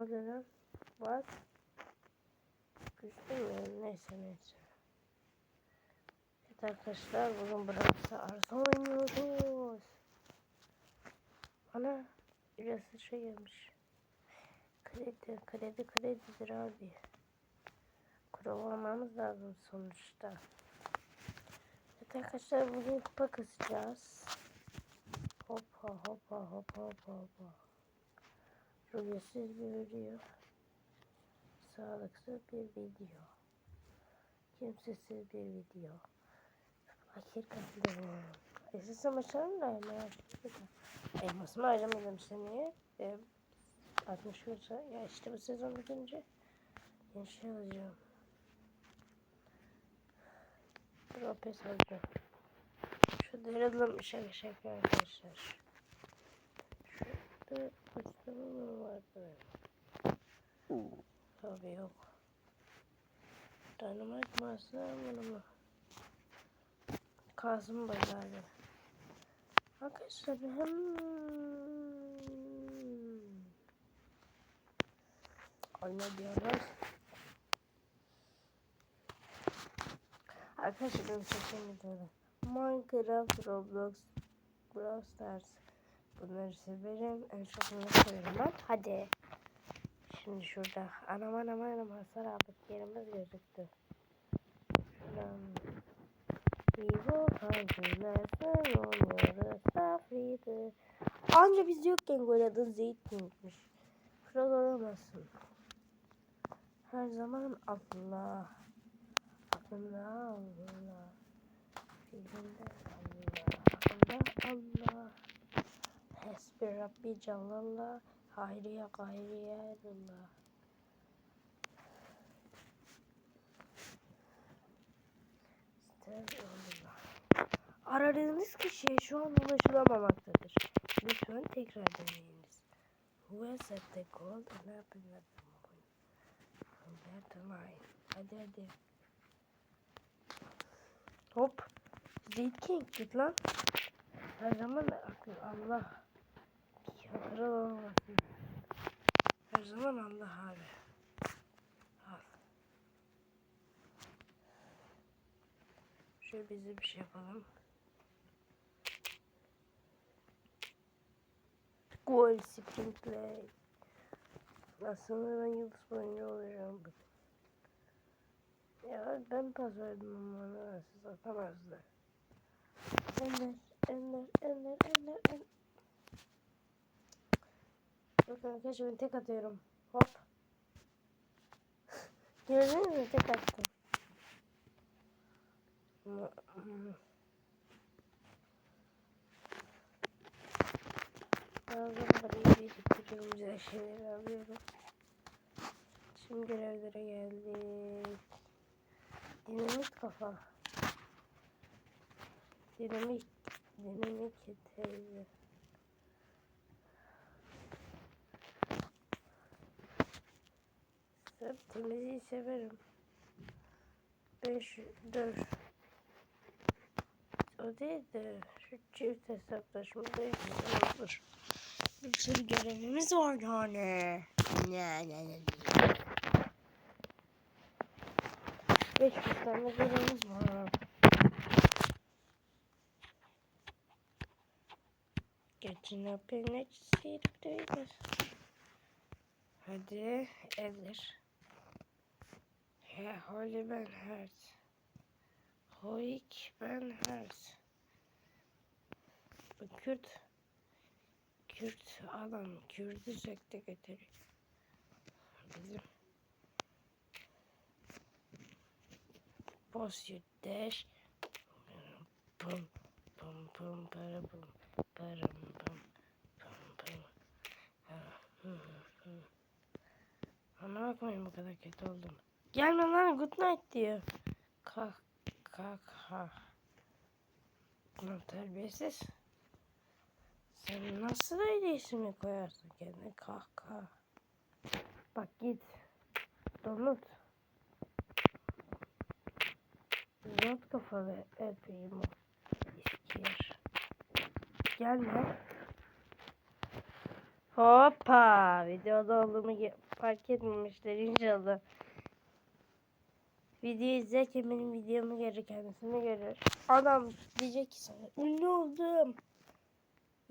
Oluyor. Bak. Güçlü mü? Neyse neyse. Evet arkadaşlar bugün Brawl arsa oynuyoruz. Ana birası şey gelmiş. Kredi, kredi kredidir abi. Kurov almamız lazım sonuçta. Evet arkadaşlar bugün kupa kasacağız. Hoppa hoppa hoppa hoppa hoppa. Rüyasız bir video. Sağlıksız bir video. Kimsesiz bir video. Fakir katliamı. Esasım açalım da hemen. Elmasımı harcamadım işte niye? Ee, 60 olsa ya işte bu sezon bitince yeni şey alacağım. Ropes alacağım. Şu derelim şaka şaka arkadaşlar. Uçlarım mı vardı? Tabii yok. Dynamite mı alsam bunu mu? Kazım bazarı. Arkadaşlar hem... Ay ne diyorlar? Arkadaşlar sesim gidiyordu. Minecraft, Roblox, Brawl Stars. Bunları severim. En çok bunları severim ben. Hadi. Şimdi şurada. Anam anam anam hasar aldık. Yerimiz gözüktü. Şuradan. Vivo kalbimizden oluyoruz. Safridir. Anca biz yokken gol adın zeytinmiş. Kral olamazsın. Her zaman Allah. Aklımda Allah. Allah. Allah. Hasbi Rabbi Cellallah. Hayriye gayriye Allah. Aradığınız kişiye şu an ulaşılamamaktadır. Lütfen tekrar deneyiniz. Who has set the call and open the mobile? Compare the line. Hadi hadi. Hop. Zeyt King git lan. Her zaman Allah. Ya kral olmasın. Her zaman Allah abi. Al. Şöyle bize bir şey yapalım. Gol sprint play. Aslında ben yıldız oyuncu olacağım. Ya ben pas verdim ama siz atamazdı. Ender, Ender, Ender, Ender, Ender. Bakın arkadaşlar tek atıyorum. Hop. Gördünüz mü? Tek attım. Bazen parayı bir bitiriyorum. Güzel şeyler alıyorum. Şimdi görevlere geldik. Dinamit kafa. Dinamit. Dinamit teyze. Sırf temizliği severim. 5 4 O değil de şu çift hesaplaşmada olur. Bir sürü görevimiz var yani. Ne ne ne. 500 tane görevimiz var. Getting up in it, see the Hadi Eller. He, Holly Ben Hert. Hoik Ben Hert. Bu Kürt. Kürt adam. Kürt'ü sekte getiriyor. Bizim. Boss you dash. Pum pum pum para pum para pum pum pum. Hı hı hı. Ana bakmayın bu kadar kötü oldum. Gelme lan good night diyor. Kalk kalk ha. Ulan terbiyesiz. Sen nasıl öyle ismi koyarsın kendine kalk. Bak git. Donut. Zat kafalı epeyim o. İskiyer. Gelme. Hoppa! Videoda olduğumu fark etmemişler inşallah. Video izlerken benim videomu görür kendisini görür. Adam diyecek ki sana ünlü oldum.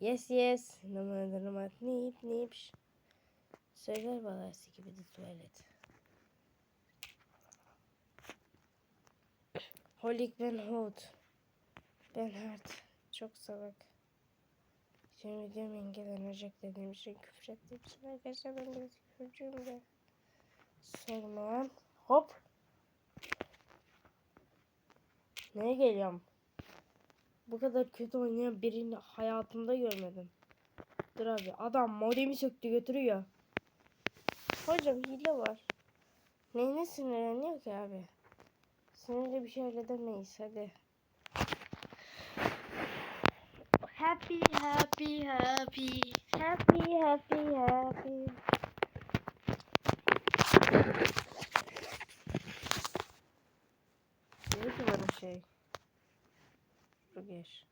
Yes yes. Numaralı neyip neyip. Söyler balası gibi de tuvalet. Holik ben Hood. Ben Hart. Çok salak. Şimdi videom engellenecek dediğim için küfür ettiğim için arkadaşlar ben biraz küfürcüyüm de. Sormam. Hop. Neye geliyorum? Bu kadar kötü oynayan birini hayatımda görmedim. Dur abi adam modemi söktü götürüyor. Hocam hile var. Neyine sinirleniyor ki abi? Sinirli bir şey halledemeyiz hadi. Happy happy happy happy happy happy. Diyor ki bana şey. Dur geç.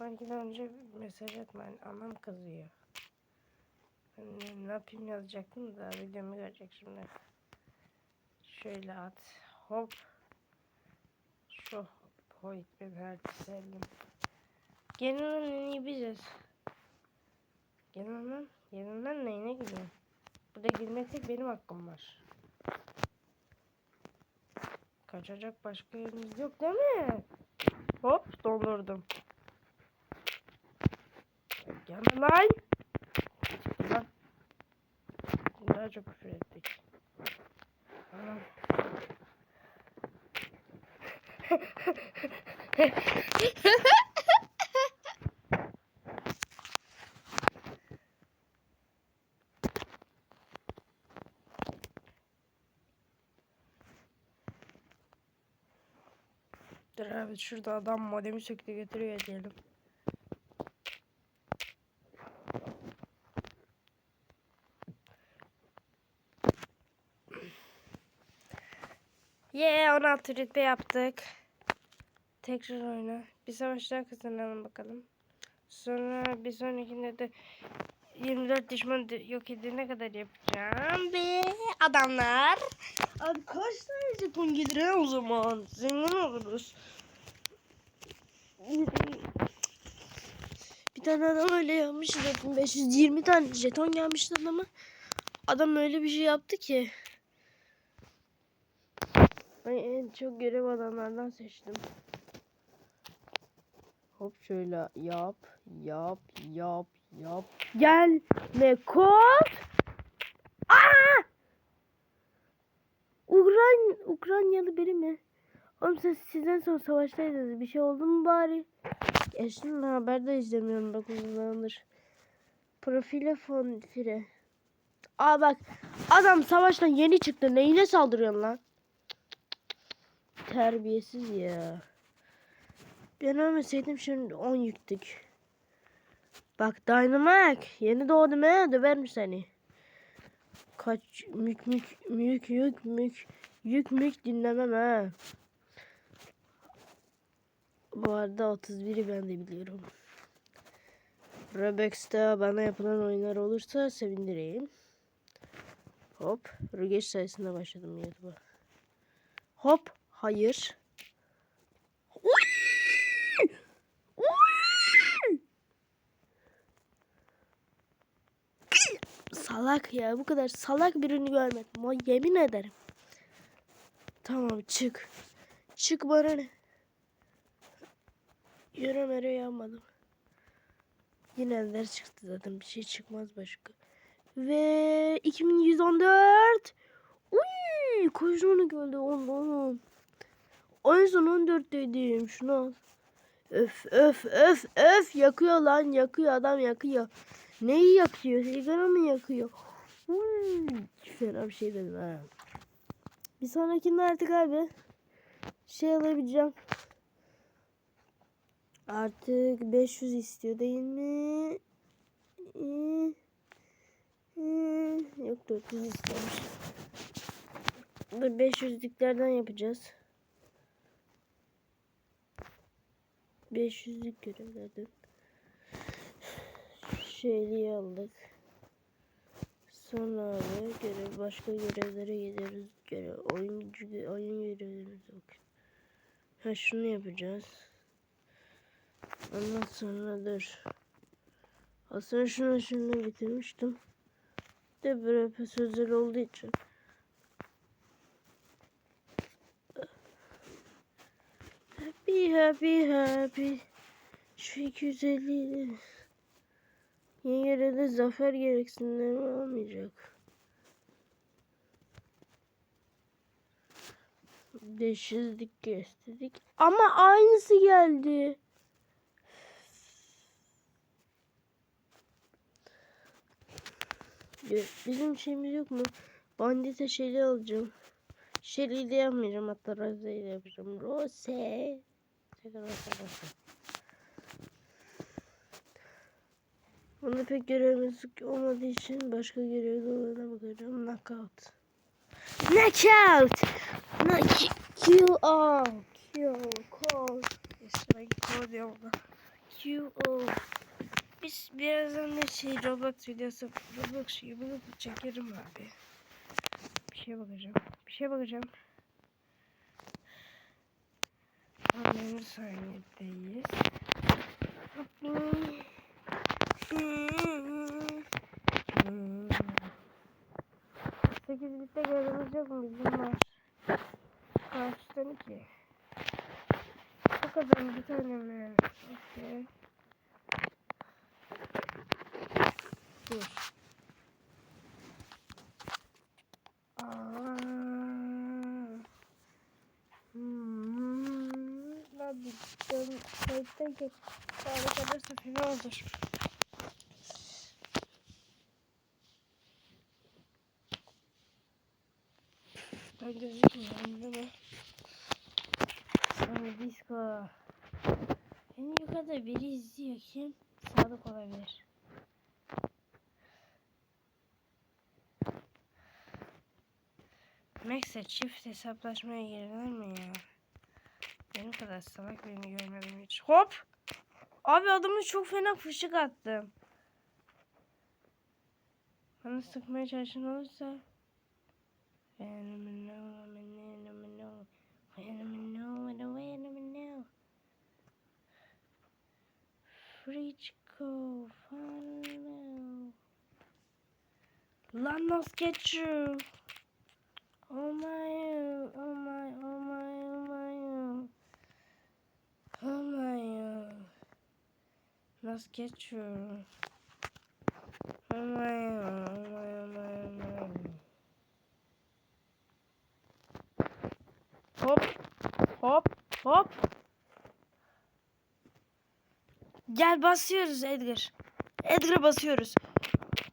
Daha önce mesaj atmayın. Anam kızıyor. Ben ne, yapayım yazacaktım da videomu görecek şimdi. Şöyle at. Hop. Şu ben her sevdim. Genel en iyi biziz. Genel genel neyine gidiyorum? Burada girmek tek benim hakkım var. Kaçacak başka yerimiz yok değil mi? Hop doldurdum. Gel lan. Lan. Daha çok küfür ettik. Anam. Abi şurada adam modemi söktü götürüyor diyelim. Yeah 16 rütbe yaptık. Tekrar oyna. Bir savaş daha kazanalım bakalım. Sonra bir sonrakinde de 24 düşman yok edene kadar yapacağım. Ve adamlar. Abi kaç tane jeton gelir o zaman? Zengin oluruz. Bir tane adam öyle yapmış jeton. 520 tane jeton gelmişti adama. Adam öyle bir şey yaptı ki. Ben en çok görev adamlardan seçtim. Hop şöyle yap, yap, yap, yap. Gelme kod. Aa! Ukran Ukraynalı biri mi? Oğlum siz sizden sonra savaştaydınız. Bir şey oldu mu bari? Ya şimdi haberde izlemiyorum bak uzun zamandır. Profile fon fire. Aa bak adam savaştan yeni çıktı. Neyine saldırıyorsun lan? Terbiyesiz ya. Ben ölmeseydim şimdi 10 yüktük. Bak Dynamite yeni doğdum he döverim seni. Kaç mük mük mük yük mük yük mük dinlemem ha. Bu arada 31'i ben de biliyorum. Robux'ta bana yapılan oyunlar olursa sevindireyim. Hop. Rugeç sayesinde başladım YouTube'a. Hop. Hayır. Salak ya bu kadar salak birini görmedim. O yemin ederim. Tamam çık. Çık bana ne? Yürü nereye yanmadım. Yine ender çıktı zaten bir şey çıkmaz başka. Ve 2114. Uy kocaman geldi oğlum. En son 14 dedim şunu al. Öf öf öf öf yakıyor lan yakıyor adam yakıyor. Neyi yakıyor? Sigara mı yakıyor? Uy, fena bir şey dedim ha. Bir sonrakinde artık abi şey alabileceğim. Artık 500 istiyor değil mi? Yok 400 istemiş. Dur 500'lüklerden yapacağız. 500'lük görevlerden. şeyliği aldık. Sonra abi görev başka görevlere gideriz. Görev oyuncu oyun görevlerimize bakın. Ha şunu yapacağız. Ondan sonra dur. Aslında şunu şunu bitirmiştim. De böyle özel olduğu için. Happy happy happy. Şu 250 Yeni görevde zafer gereksinimleri olmayacak. 500'lik gösterdik. Ama aynısı geldi. Bizim şeyimiz yok mu? Bandite şeyli alacağım. Şeyli de yapmayacağım hatta Rose ile yapacağım. Rose. Tekrar Rose. Bunda pek görevimiz olmadığı için başka görevde olana bakacağım. Knockout. Knockout! Knock Q O Q call. İşte call diyorum. Q O. Biz birazdan ne şey Roblox videosu Roblox gibi çekerim abi. Bir şeye bakacağım. Bir şeye bakacağım. 11 saniyedeyiz. Sekiz bitte görevimiz yok mu? Bizim var. Kaçtan iki. Bu kadar bir tane mi? Okey. Dur. Aa. Hmm. Dön kayıttayken bari kadar seferi olur. Ben gözükmüyorum değil mi? Sonra disco. En yukarıda biri izliyor kim? Sadık olabilir. Max'e çift hesaplaşmaya girilir mi ya? Benim kadar salak beni görmedim hiç. Hop! Abi adamı çok fena fışık attım. Bana sıkmaya çalışan olursa Frichko, follow. Lan nasıl geçiyor? My, oh my, oh my, nasıl geçiyor? My, my, oh my, oh my. Hop, hop, hop. Gel basıyoruz Edgar. Edgar'a basıyoruz.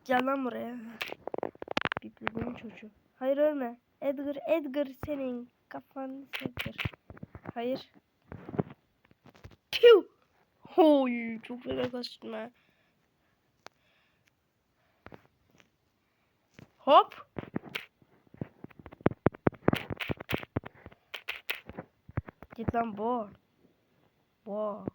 Gel lan buraya. Biplediğim çocuğu. Hayır ölme. Edgar, Edgar senin kafanı Edgar. Hayır. Piu. Oy, çok fena kaçtım ha. Hop. Git lan bo. Bo.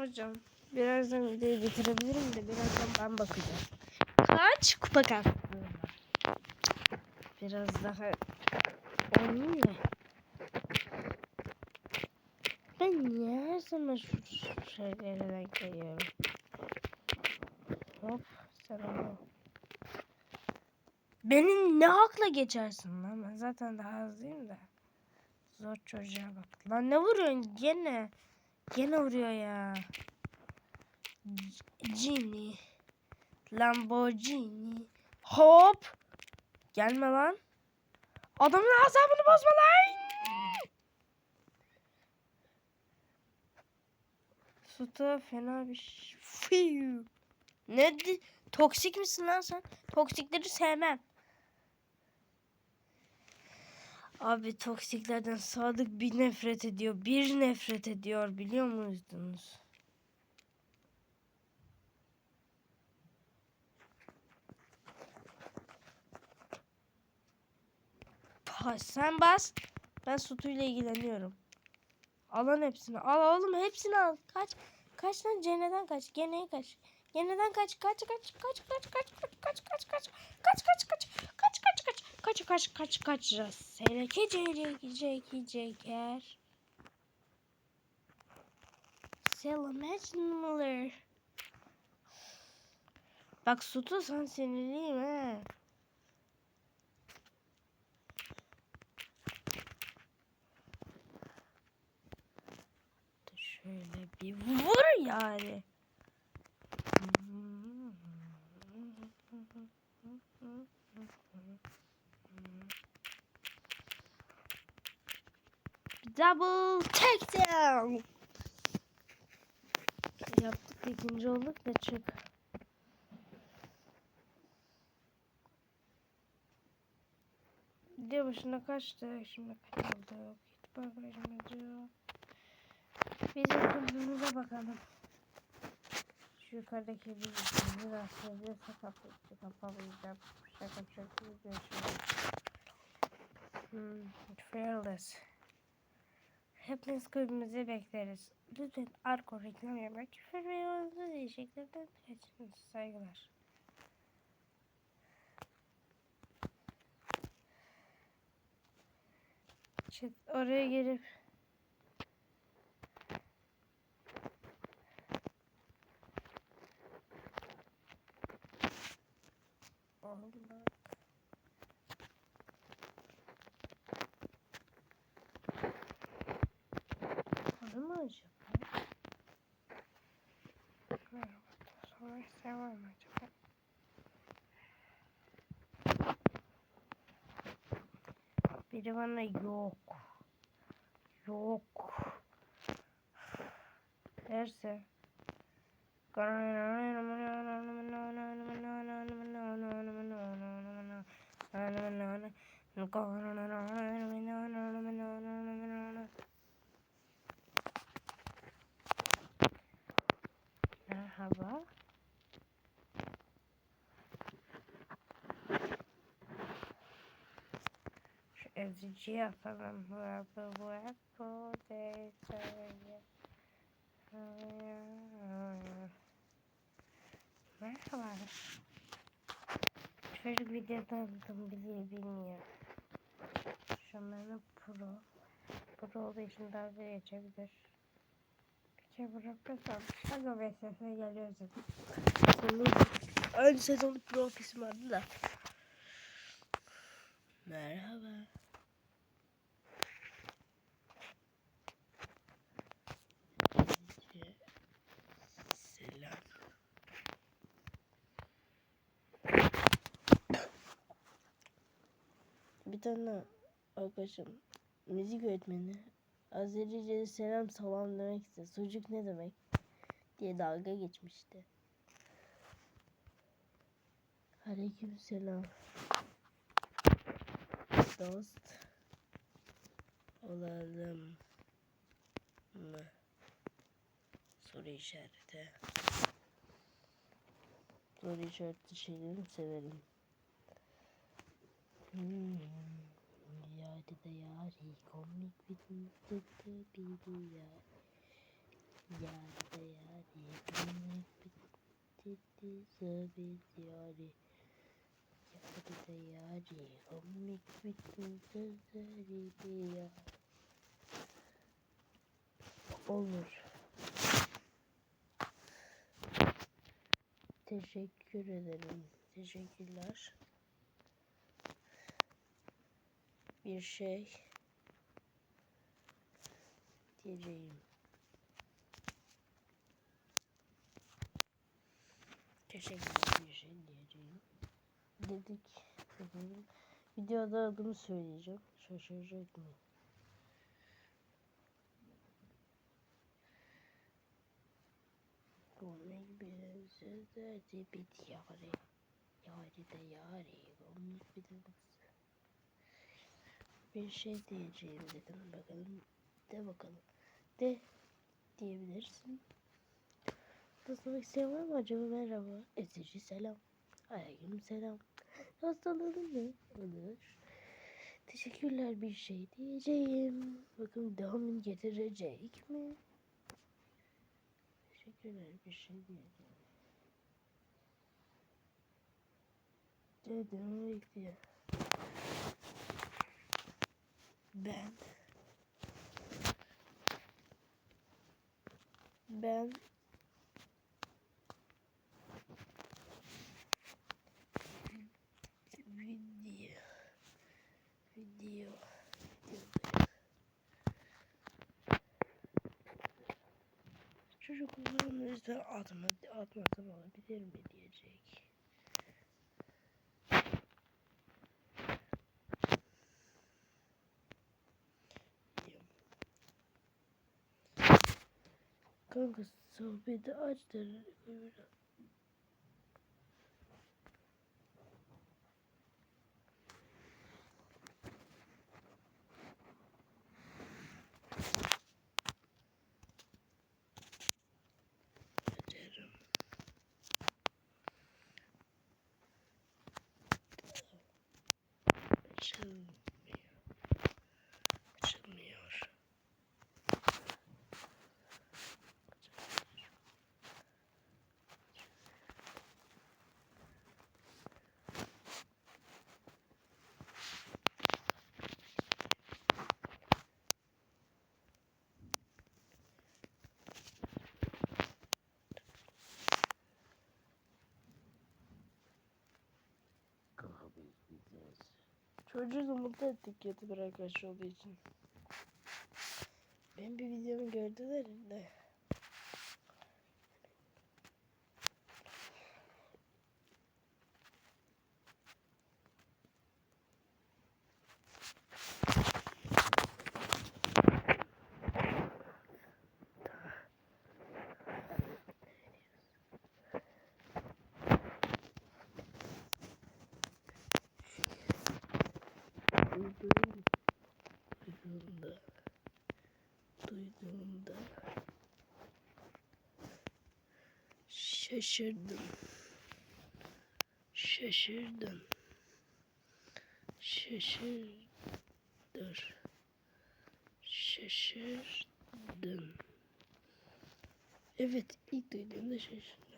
Hocam birazdan videoyu bitirebilirim de birazdan ben bakacağım. Kaç kupa var? Biraz daha oynayayım mı? Ben niye her zaman şu şeylere denk geliyorum? Hop sen onu. Beni ne hakla geçersin lan? Ben zaten daha hızlıyım da. Zor çocuğa bak. Lan ne vuruyorsun gene? Gene vuruyor ya. Gini. Lamborghini. Hop. Gelme lan. Adamın asabını bozma lan. Suta fena bir şey. Fiu. Ne? Toksik misin lan sen? Toksikleri sevmem. Abi toksiklerden Sadık bir nefret ediyor. Bir nefret ediyor biliyor musunuz? Bas, sen bas. Ben sutuyla ilgileniyorum. Alan hepsini. Al oğlum hepsini al. Kaç. Kaç lan cenneden kaç. Geneye kaç. Geneden kaç. Kaç kaç kaç kaç kaç kaç kaç kaç kaç kaç kaç kaç kaç kaç kaç kaç kaç kaç kaç kaç Seleke celeki ceki ceker. Selamet Miller. Bak sütü sen sinirliyim he. Şöyle bir vur yani. Double takedown. Yaptık ikinci olduk da çık. Video başına kaçtı. Şimdi kaç oldu? Git bakayım diyor. Bizim kızımıza bakalım. Şu yukarıdaki bir bizim rastlayacağız. Kapatacağız. Kapamayacağım. Şaka şaka görüşürüz. Hmm, fearless. Hepiniz kulübümüze bekleriz. Lütfen arko reklam yapmak. Küfür ve yolunuz değişikliklerden kaçınız. Saygılar. Chat oraya gelip Bak. Var mı acaba? Sonra sen var mı acaba? Biri bana yok. Yok. Derse. merhaba. Şu ezici yapalım. Burada burada burada. Merhaba. Çocuk videodan aldım bizi bilmiyor. Şunları pro. Pro olduğu için daha bir geçebilir. Kere bırakırsam Aga VSS'e geliyor zaten. Ön sezonu pro ofisi vardı da. Merhaba. Selam. Bir tane arkadaşım müzik öğretmeni Azerice'de selam salam demek ise sucuk ne demek diye dalga geçmişti. Aleyküm selam. Dost olalım mı? Soru işareti. Soru işareti şeyleri severim. Hmm yari komik videoda bir yar yarda yari komik bitti sabit yari yarda yari komik videoda zari bir yar olur. Teşekkür ederim. Teşekkürler. Bir şey diyeceğim. Teşekkürler bir şey diyeceğim. Dedik. Dedim. Videoda adımı söyleyeceğim. Şaşıracak mı? Komik bir sözde bit yari. Yari de yari. Komik bir bir şey diyeceğim dedim. Bakalım. De bakalım. De diyebilirsin. Dostlamak isteyen var mı acaba? Merhaba. Ezici selam. Aleyküm selam. Hastalığın ne? Olur. Teşekkürler bir şey diyeceğim. Bakın devamını getirecek mi? Teşekkürler bir şey diyeceğim. Demek diye. Ben. Ben. Video. Video. Çocukların yüzden atma, atmasam olabilir mi diyecek. Kanka sohbeti aç da Çocuğu da mutlu ettik YouTuber arkadaş olduğu için. Ben bir videomu gördüler de. Duyduğum, duyduğumda, duyduğumda şaşırdım. Şaşırdım. Şaşırdır. Şaşırdım. Evet, ilk duyduğumda şaşırdım.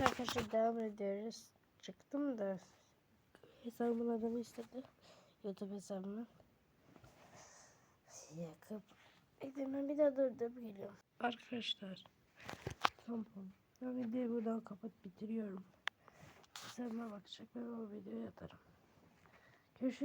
Evet arkadaşlar devam ediyoruz. Çıktım da hesabımın adını istedi. YouTube hesabımı. Yakıp Edemem bir daha durdurup geliyorum. Arkadaşlar. Tamam. Ben videoyu buradan kapat bitiriyorum. Hesabıma bakacak ve o videoyu atarım. Görüşürüz.